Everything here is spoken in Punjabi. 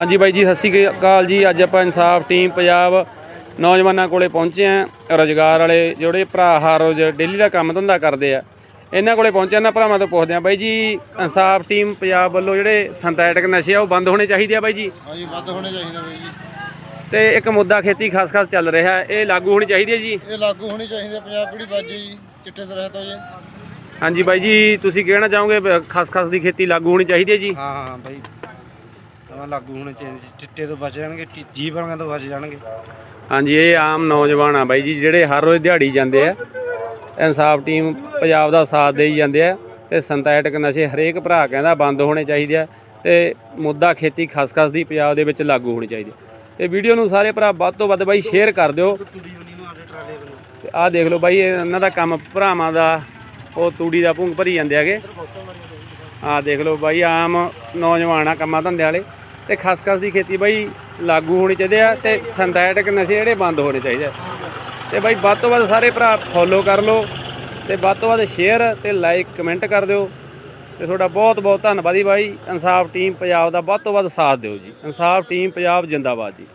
ਹਾਂਜੀ ਬਾਈ ਜੀ ਸਤਿ ਸ਼੍ਰੀ ਅਕਾਲ ਜੀ। ਅੱਜ ਆਪਾਂ ਇਨਸਾਫ ਟੀਮ ਪੰਜਾਬ ਨੌਜਵਾਨਾਂ ਕੋਲੇ ਪਹੁੰਚੇ ਆਂ ਰੋਜ਼ਗਾਰ ਵਾਲੇ ਜਿਹੜੇ ਭਰਾ ਹਰ ਰੋਜ਼ ਡੇਲੀ ਦਾ ਕੰਮ ਧੰਦਾ ਕਰਦੇ ਆ ਇਹਨਾਂ ਕੋਲੇ ਪਹੁੰਚੇ ਇਹਨਾਂ ਭਰਾਵਾਂ ਤੋਂ ਪੁੱਛਦੇ ਆ ਬਾਈ ਜੀ ਇਨਸਾਫ ਟੀਮ ਪੰਜਾਬ ਵੱਲੋਂ ਜਿਹੜੇ ਸਿੰਥੈਟਿਕ ਨਸ਼ੇ ਆ ਉਹ ਬੰਦ ਹੋਣੇ ਚਾਹੀਦੇ ਆ ਬਾਈ ਜੀ? ਹਾਂਜੀ ਵੱਧ ਹੋਣੇ ਚਾਹੀਦੇ ਬਾਈ ਜੀ। ਤੇ ਇੱਕ ਮੁੱਦਾ ਖੇਤੀ ਖਾਸ ਖਾਸ ਚੱਲ ਰਿਹਾ ਹੈ, ਇਹ ਲਾਗੂ ਹੋਣੀ ਚਾਹੀਦੀ ਹੈ ਜੀ? ਇਹ ਲਾਗੂ ਹੋਣੀ ਚਾਹੀਦੀ ਹੈ ਪੰਜਾਬ ਪੀੜੀ ਬਾਜੀ ਜੀ ਚਿੱਟੇ ਤੋਂ ਰਹਿਤ ਹੋ ਜੇ। ਹਾਂਜੀ ਬਾਈ ਜੀ ਤੁਸੀਂ ਕਹਿਣਾ ਚਾਹੋਗੇ ਖਾਸ ਖਾਸ ਦੀ ਖੇਤੀ ਲਾਗੂ ਹੋਣੀ ਚਾਹੀਦੀ ਹੈ ਜੀ? ਹਾਂ ਹਾਂ ਬਾਈ। ਨਵਾਂ ਲਾਗੂ ਹੋਣੇ ਚਾਹੀਦੇ ਜੀ। ਚਿੱਟੇ ਤੋਂ ਬਚ ਜਾਣਗੇ ਟੀ- ਜੀਵਨਾਂ ਤੋਂ ਬਚ ਜਾਣਗੇ। ਹਾਂਜੀ, ਇਹ ਆਮ ਨੌਜਵਾਨ ਆ ਬਾਈ ਜੀ, ਜਿਹੜੇ ਹਰ ਰੋਜ਼ ਦਿਹਾੜੀ ਜਾਂਦੇ ਆ। ਇਨਸਾਫ ਟੀਮ ਪੰਜਾਬ ਦਾ ਸਾਥ ਦੇਈ ਜਾਂਦੇ ਆ ਤੇ ਸਿੰਥੈਟਿਕ ਨਸ਼ੇ ਹਰੇਕ ਭਰਾ ਕਹਿੰਦਾ ਬੰਦ ਹੋਣੇ ਚਾਹੀਦੇ ਆ ਤੇ ਮੁੱਦਾ ਖੇਤੀ ਖਸਖਸ ਦੀ ਪੰਜਾਬ ਦੇ ਵਿੱਚ ਲਾਗੂ ਹੋਣੀ ਚਾਹੀਦੀ ਹੈ ਤੇ ਵੀਡੀਓ ਨੂੰ ਸਾਰੇ ਭਰਾ ਵੱਧ ਤੋਂ ਵੱਧ ਬਾਈ ਸ਼ੇਅਰ ਕਰ ਦਿਓ। ਤੇ ਆਹ ਦੇਖ ਲਓ ਬਾਈ, ਇਹ ਇਹਨਾਂ ਦਾ ਕੰਮ ਭਰਾਵਾਂ ਦਾ, ਉਹ ਤੂੜੀ ਦਾ ਭੁੰਗ ਭਰੀ ਜਾਂਦੇ ਆਗੇ ਆਹ ਦੇਖ ਲਓ ਬਾਈ, ਆਮ ਨੌਜਵਾਨ ਆ ਕੰਮਾਂ ਧੰਦੇ ਵਾਲੇ। ਤੇ ਖਸਖਸ ਦੀ ਖੇਤੀ ਬਾਈ ਲਾਗੂ ਹੋਣੀ ਚਾਹੀਦੀ ਆ ਤੇ ਸਿੰਥੈਟਿਕ ਨਸ਼ੇ ਜਿਹੜੇ ਬੰਦ ਹੋਣੇ ਚਾਹੀਦੇ ਆ। ਤੇ ਬਾਈ ਵੱਧ ਤੋਂ ਵੱਧ ਸਾਰੇ ਭਰਾ ਫੋਲੋ ਕਰ ਲਓ ਤੇ ਵੱਧ ਤੋਂ ਵੱਧ ਸ਼ੇਅਰ ਤੇ ਲਾਈਕ ਕਮੈਂਟ ਕਰ ਦਿਓ। ਤੇ ਤੁਹਾਡਾ ਬਹੁਤ ਬਹੁਤ ਧੰਨਵਾਦੀ ਬਾਈ। ਇਨਸਾਫ ਟੀਮ ਪੰਜਾਬ ਦਾ ਵੱਧ ਤੋਂ ਵੱਧ ਸਾਥ ਦਿਓ ਜੀ। ਇਨਸਾਫ ਟੀਮ ਪੰਜਾਬ ਜਿੰਦਾਬਾਦ ਜੀ।